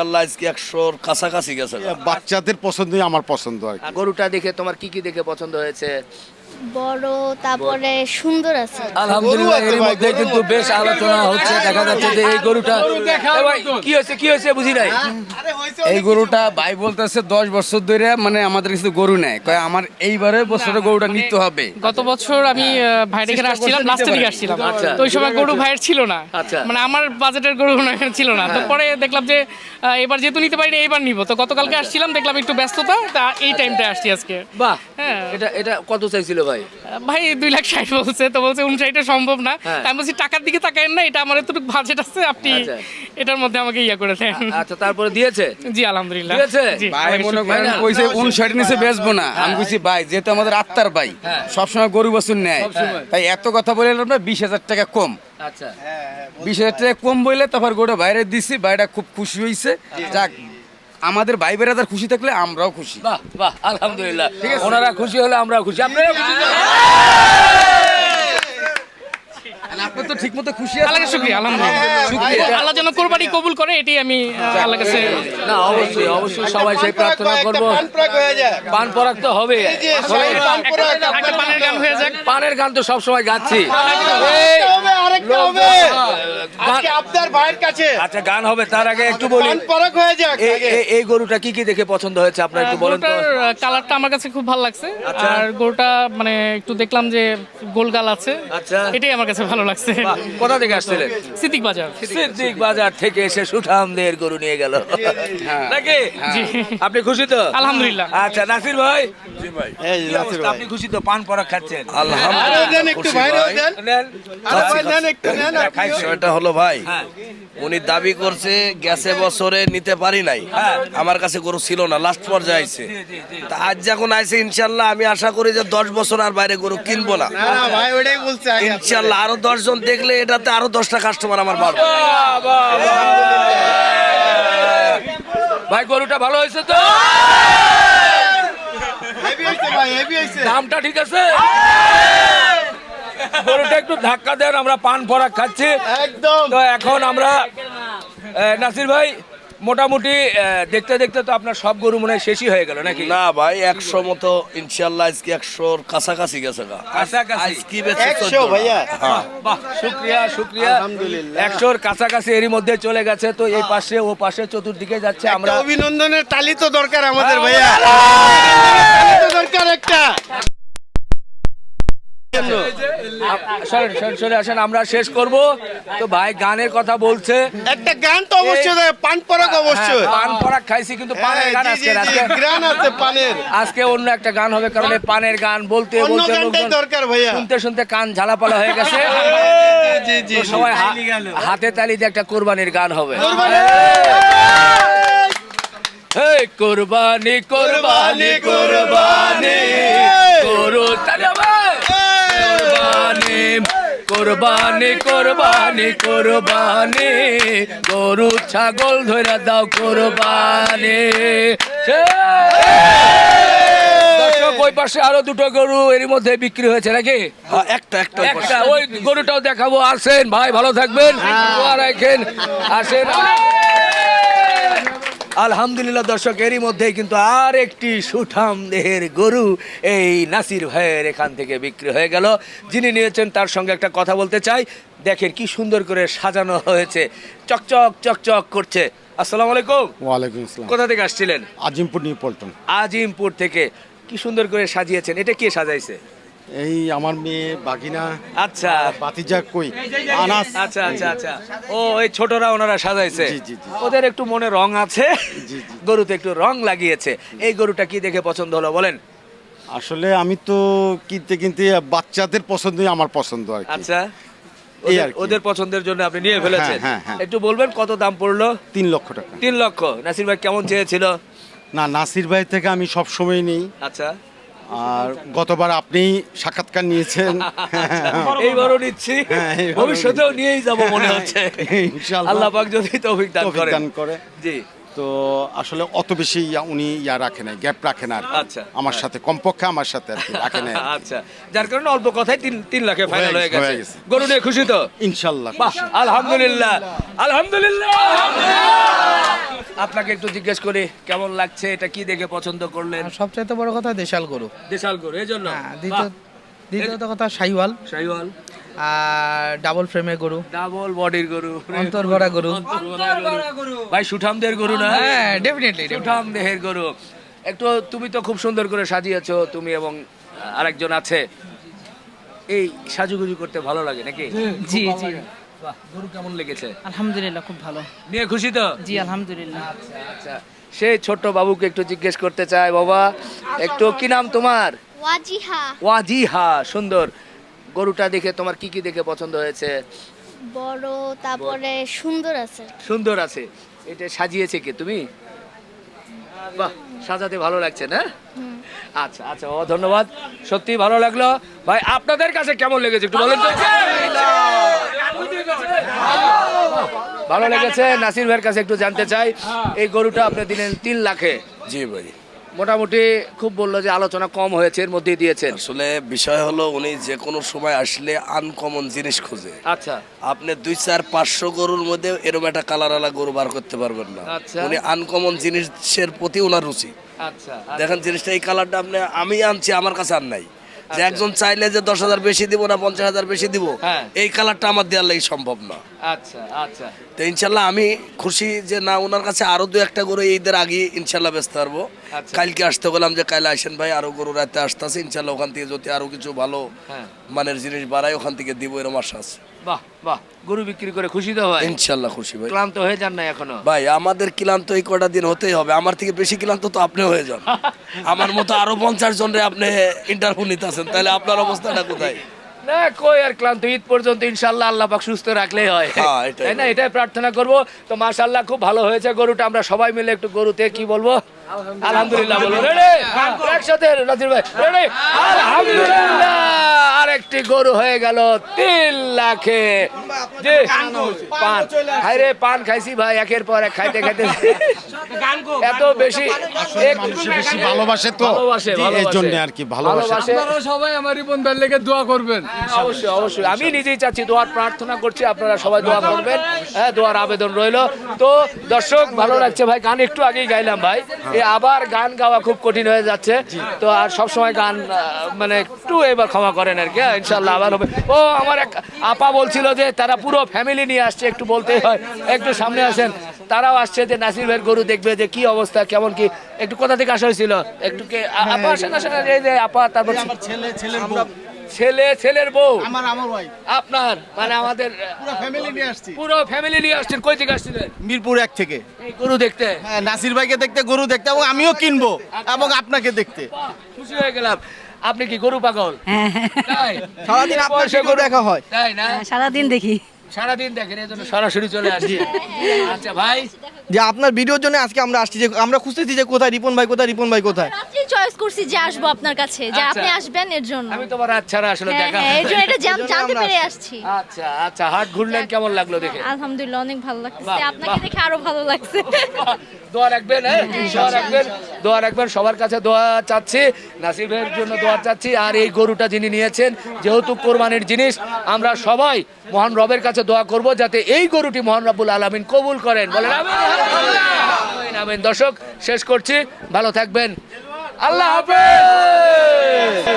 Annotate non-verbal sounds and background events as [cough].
ইনশাল্লাহ আজকে একশোর কাছাকাছি গেছে। বাচ্চাদের পছন্দই আমার পছন্দ আর গরুটা দেখে তোমার কি কি দেখে পছন্দ হয়েছে? বড় তারপরে সুন্দর আছে। আলহামদুলিল্লাহ এর মধ্যে কিন্তু বেশ আলোচনা হচ্ছে দেখা যাচ্ছে যে এই গরুটা কি হয়েছে কি হয়েছে বুঝি নাই? এই গরুটা ভাই বলতেছে দশ বছর ধরে মানে আমাদের কিছু গরু নেয় কয় আমার এইবারে বছরে গরুটা নিতে হবে। গত বছর আমি আহ, ভাইয়ের এখানে আসছিলাম লাস্টের দিকে আসছিলাম। আচ্ছা। তো ওই সময় গরু ভাইয়ের ছিল না। আচ্ছা। মানে আমার বাজেটের গরু ছিল না। তো পরে দেখলাম যে এবার যেহেতু নিতে পারিনি এবার নিব। তো গতকালকে আসছিলাম দেখলাম একটু ব্যস্ততা তা এই টাইমটা আসছি আজকে। বাহ। হ্যাঁ। এটা এটা কত চাইছিল ভাই? ভাই দুই লাখ ষাট বলছে তো বলছে উনষাটটা সম্ভব না। হ্যাঁ। আমি বলছি টাকার দিকে তাকায়েন না এটা আমার এতটুকু বাজেট আছে আপনি আচ্ছা। এটার মধ্যে আমাকে ইয়া করে দেন। আচ্ছা তারপরে দিয়েছে? জি আলহামদুলিল্লাহ। ঠিক আছে? ভাই মনে করেন কইছে উনষাট নিচে বেচবো না। আমি কইছি ভাই যেহেতু আমাদের আত্মার ভাই হ্যাঁ। সবসময় গরু বছর নেয়। তাই এত কথা বলে বিশ হাজার টাকা কম। আচ্ছা। বিশ হাজার টাকা কম বললে তারপর গরুটা বাইরে দিছি বাইরে খুব খুশি হয়েছে যাক আমাদের ভাই বেড়াদার খুশি থাকলে আমরাও খুশি। বাহ বাহ আলহামদুলিল্লাহ। ওনারা খুশি হলে আমরাও খুশি। আপনারা খুশি ঠিক মতো খুশি আল্লাহকে শুক্রিয়া আলহামদুলিল্লাহ। আল্লাহ যেন কোরবানি কবুল করে এটি আমি আল্লাহ কাছে না অবশ্যই অবশ্যই সবাই সেই প্রার্থনা করব। পান পরাগ তো হবে। পানের গান হয়ে যাক। পানের গান তো সবসময় গাচ্ছি। আরেকটা হবে আজকে আপনার ভাইয়ের কাছে। আচ্ছা গান হবে তার আগে একটু বলি। পান হয়ে যাক এই- এই- এই গরুটা কি কি দেখে পছন্দ হয়েছে? আপনার একটু বলেন তো। কালারটা আমার কাছে খুব ভালো লাগছে। আচ্ছা। আর গরুটা মানে একটু দেখলাম যে গোলগাল আছে। আচ্ছা। এটাই আমার কাছে ভালো লাগছে। কোথা থেকে আসছিলেন? সিদ্দিক বাজার। সিদ্দিক বাজার থেকে এসে সুঠামদের গরু নিয়ে গেল। নাকি? আপনি খুশি তো? আলহামদুলিল্লাহ। আচ্ছা নাসির ভাই? এই নাসির ভাই। আপনি খুশি তো? পান পরাগ খাচ্ছেন। আরও দেন একটু ভাইরাও দেন। নেন। আরও ভাই একটু দেন খাই হলো ভাই হ্যাঁ। উনি দাবি করছে গেছে বছরে নিতে পারি নাই। আমার কাছে গরু ছিল না লাস্ট পর্যায়ে আইছে। তা আজ যখন আইছে ইনশাল্লাহ আমি আশা করি যে দশ বছর আর বাইরে গরু কিনবো না। ইনশাল্লাহ আরও দশজন দেখলে এটাতে আরও দশটা কাস্টমার আমার বাড়বে। বাহ, বাহ, বাহ। ভাই গরুটা ভালো হয়েছে তো? দামটা ঠিক আছে? গরুটা একটু ধাক্কা দেন আমরা পান পরাগ খাচ্ছি। একদম। তো এখন আমরা নাসির ভাই মোটামুটি দেখতে দেখতে তো আপনার সব গরু মনে হয় শেষই হয়ে গেল নাকি? না ভাই একশো মতো ইনশাল্লাহ আজকে একশোর কাছাকাছি গেছে হ্যাঁ শুক্রিয়া শুক্রিয়া। আলহামদুলিল্লাহ। একশোর কাছাকাছি এরই মধ্যে চলে গেছে তো এই পাশে ও পাশে চতুর্দিকে যাচ্ছে আমরা অভিনন্দনের তালি তো দরকার আমাদের ভাইয়া। দরকার একটা। সরেন সরেন সরে আসেন আমরা শেষ করব। তো ভাই গানের কথা বলছে। একটা গান তো অবশ্যই পান পরাগ অবশ্যই। হ্যাঁ, পান পরাগ খাইছি কিন্তু পানের হ্যাঁ, গান আজকে গ্রান আছে পানের। আজকে অন্য একটা গান হবে কারণ এই পানের গান বলতে বলতে লোকজন দরকার ভাইয়া। শুনতে শুনতে কান ঝালাপালা হয়ে গেছে। জি জি সবাই হাতে তালি দিয়ে একটা কোরবানির গান হবে। এই কোরবানি কোরবানি কোরবানি করো কোরবানি কোরবানি কোরবানি। গরু ছাগল ধরে দাও কোরবানি। ওই পাশে আরও দুটো গরু এর মধ্যে বিক্রি হয়েছে নাকি? হ্যাঁ, একটা একটা ওই একটা ওই গরুটাও দেখাবো। আসেন ভাই ভালো থাকবেন। রাখেন। আসেন। আলহামদুলিল্লাহ দর্শক এরই মধ্যেই কিন্তু আর একটি সুঠাম দেহের গরু এই নাসির ভাইয়ের এখান থেকে বিক্রি হয়ে গেল। যিনি নিয়েছেন তার সঙ্গে একটা কথা বলতে চাই। দেখেন কি সুন্দর করে সাজানো হয়েছে। চকচক চকচক করছে। আসসালামু আলাইকুম। ওয়ালাইকুম আসসালাম। কোথা থেকে আসছিলেন? আজিমপুর নিউ পল্টন। আজিমপুর থেকে। কি সুন্দর করে সাজিয়েছেন। এটা কে সাজাইছে? এই আমার মেয়ে বাগিনা আচ্ছা। বাতিজা কই? আনাস। আচ্ছা আচ্ছা আচ্ছা। ও এই ছোটরা ওনারা সাজাইছে। ওদের একটু মনে রং আছে। জি, জি। গরুতে একটু রং লাগিয়েছে। এই গরুটা কি দেখে পছন্দ হলো বলেন? আসলে আমি তো কিনতে কিনতে বাচ্চাদের পছন্দই আমার পছন্দ আর কি। আচ্ছা। ওদের- পছন্দের জন্য আপনি নিয়ে ফেলেছেন। হ্যাঁ, হ্যাঁ। একটু বলবেন কত দাম পড়ল? তিন লক্ষ টাকা। তিন লক্ষ। নাসির ভাই কেমন চেয়েছিল? না নাসির ভাই থেকে আমি সব সময় নেই। আচ্ছা। আর গতবার আপনি সাক্ষাৎকার নিয়েছেন। [laughs] এইবারও নিচ্ছি। হ্যাঁ, ভবিষ্যতেও নিয়েই যাব মনে হচ্ছে। ইনশাআল্লাহ। আল্লাহ পাক যদি তৌফিক দান করে। জি। তো আসলে অত বেশি ইয়া- উনি ইয়া রাখে নাই গ্যাপ রাখে না আর আচ্ছা। আমার সাথে কমপক্ষে আমার সাথে আর কি রাখে নাই আচ্ছা। যার কারণে অল্প কথায় তিন তিন লাখে ফাইনাল হয়ে হয়ে গেছে, গরু নিয়ে খুশি তো? ইনশাল্লাহ বাহ আলহামদুলিল্লাহ। আলহামদুলিল্লাহ। আপনাকে একটু জিজ্ঞেস করি কেমন লাগছে? এটা কি দেখে পছন্দ করলেন? সবচাইতে বড় কথা দেশাল গরু। দেশাল গরু এই জন্য? হ্যাঁ দ্বিতীয়ত কথা শাহিওয়াল। শাহিওয়াল। আর ডাবল ফ্রেমের গরু। ডাবল বডির গরু। অন্তর ভরা গরু। গরু। ভাই সুঠামদের গরু না? হ্যাঁ ডেফিনেটলি সুঠাম দেহের গরু। একটু তুমি তো খুব সুন্দর করে সাজিয়েছো তুমি এবং আরেকজন আছে। এই সাজুগুজু করতে ভালো লাগে নাকি? জি জি। বাহ, গরু কেমন লেগেছে? আলহামদুলিল্লাহ খুব ভালো। নিয়ে খুশি তো? জি আলহামদুলিল্লাহ। আচ্ছা আচ্ছা। সেই ছোট্ট বাবুকে একটু জিজ্ঞেস করতে চাই বাবা। একটু কি নাম তোমার? ওয়াজিহা। ওয়াজিহা সুন্দর। গরুটা দেখে তোমার কি কি দেখে পছন্দ হয়েছে? বড় তারপরে সুন্দর আছে। সুন্দর আছে। এটা সাজিয়েছে কি তুমি? বাহ সাজাতে ভালো লাগছে না? আচ্ছা আচ্ছা ও ধন্যবাদ। সত্যি ভালো লাগল। ভাই আপনাদের কাছে কেমন লেগেছে একটু বলেন তো। ভালো লেগেছে। নাসির ভাইয়ের কাছে একটু জানতে চাই এই গরুটা আপনি দিলেন তিন লাখে। জি ভাই। মোটামুটি খুব বলল যে আলোচনা কম হয়েছে এর মধ্যেই দিয়েছেন। আসলে বিষয় হলো উনি যে কোনো সময় আসলে আনকমন জিনিস খুঁজে। আচ্ছা। আপনি দুই চার পাঁচশো গরুর মধ্যে এরকম একটা কালার আলা গরু বার করতে পারবেন না। আচ্ছা। উনি আনকমন জিনিসের প্রতি ওনার রুচি। আচ্ছা দেখেন জিনিসটা এই কালারটা আপনি আমি আনছি আমার কাছে আর নাই। যে একজন চাইলে যে দশ হাজার বেশি দিব না পঞ্চাশ হাজার বেশি দিব হ্যাঁ। এই কালারটা আমার দেওয়ার লাগি সম্ভব না। আচ্ছা আচ্ছা। তো ইনশাল্লাহ আমি খুশি যে না ওনার কাছে আরও দু একটা গরু ঈদের আগে ইনশাল্লাহ বেচতে পারব। আচ্ছা। কালকে আসতে বললাম যে কাল আসেন ভাই আরও গরু রাতে আসতেছে ইনশাল্লাহ ওখান থেকে যদি আরও কিছু ভালো হ্যাঁ। মানের জিনিস বাড়ায় ওখান থেকে দিব এরকম আশা আছে। বাহ বাহ গরু বিক্রি করে খুশি তো হয় ইনশাল্লাহ খুশি ভাই। ক্লান্ত হয়ে যান না এখনও? ভাই আমাদের ক্লান্ত এই কটা দিন হতেই হবে আমার থেকে বেশি ক্লান্ত তো আপনি হয়ে যান। [laughs] আমার মতো আরও পঞ্চাশ জনের আপনি ইন্টারভিউ নিতেছেন তাহলে আপনার অবস্থাটা কোথায়? না কই আর ক্লান্ত ঈদ পর্যন্ত ইনশাল্লাহ আল্লাহ পাক সুস্থ রাখলেই হয়। হ্যাঁ, তাই না? এটাই প্রার্থনা করব। তো মাশাল্লাহ খুব ভালো হয়েছে গরুটা আমরা সবাই মিলে একটু গরুতে কি বলব? আলহামদুলিল্লাহ। বলো রেডি একসাথে নাজির ভাই রেডি আলহামদুলিল্লাহ। আরেকটি গরু হয়ে গেল তিন লাখে। পান। হাই রে পান খাইছি ভাই একের পর এক খাইতে খাইতে। এত বেশি বেশি ভালোবাসে তো। এই জন্য আর কি ভালোবাসে। ভালোবাসে। সবাই আমার রিপন ভাইয়ের লেগে দোয়া করবেন। অবশ্যই অবশ্যই। আমি নিজেই চাচ্ছি দোয়ার প্রার্থনা করছি আপনারা সবাই দোয়া করবেন। হ্যাঁ দোয়ার আবেদন রইল। তো দর্শক ভালো লাগছে ভাই গান একটু আগেই গাইলাম ভাই। আবার গান গাওয়া খুব কঠিন হয়ে যাচ্ছে। তো আর সব সময় গান মানে একটু এবার ক্ষমা করেন আর কি হ্যাঁ, ইনশাল্লাহ আবার হবে। ও আমার এক আপা বলছিল যে তারা পুরো ফ্যামিলি নিয়ে আসছে একটু বলতেই হয় একটু সামনে আসেন। তারাও আসছে যে নাসির ভাইয়ের গরু দেখবে যে কি অবস্থা কেমন কি একটু কোথা থেকে আসা হয়েছিল? একটু কে আপা আসেন আসেন এই যে আপা তারপর ছেলে ছেলের ছেলে ছেলের বউ। আমার আমার ভাই আপনার? মানে আমাদের পুরো ফ্যামিলি নিয়ে আসছি। পুরো ফ্যামিলি নিয়ে আসছেন। কই থেকে আসছিলেন? মিরপুর এক থেকে। এই গরু দেখতে। হ্যাঁ নাসির ভাইকে দেখতে গরু দেখতে এবং আমিও কিনবো এবং আপনাকে দেখতে। খুশি হয়ে গেলাম। আপনি কি গরু পাগল? তাই? সারাদিন আপনার বয়সে গরু দেখা হয়। তাই না? সারাদিন দেখি। সারাদিন দেখেন এই জন্য সরাসরি চলে [laughs] আসছি। আচ্ছা ভাই। যে আপনার ভিডিওর জন্য আজকে আমরা আসছি যে আমরা খুঁজতেছি যে কোথায় রিপন ভাই কোথায় রিপন ভাই কোথায়? চয়েস করছি যে আসব আপনার কাছে যে আচ্ছা। আপনি আসবেন এর জন্য। আমি তোমার রাত ছাড়া আসলে হ্যাঁ দেখা হ্যাঁ এই জন্য এটা জান- জানতে পেরে আসছি। আচ্ছা আচ্ছা হাট ঘুরলেন কেমন লাগল দেখে? আলহামদুলিল্লাহ অনেক ভালো লাগছে। আপনাকে দেখে আরও ভালো লাগছে। দোয়া রাখবেন হ্যাঁ? দোয়া রাখবেন দোয়া রাখবেন সবার কাছে দোয়া চাচ্ছি ভাইয়ের জন্য দোয়া চাচ্ছি আর এই গরুটা যিনি নিয়েছেন যেহেতু কোরবানির জিনিস আমরা সবাই মহান রবের কাছে দোয়া করব যাতে এই গরুটি মহান রব্বুল আলামিন কবুল করেন। বলেন আমিন, আমিন। দর্শক শেষ করছি। ভালো থাকবেন। আল্লাহ হাফেজ।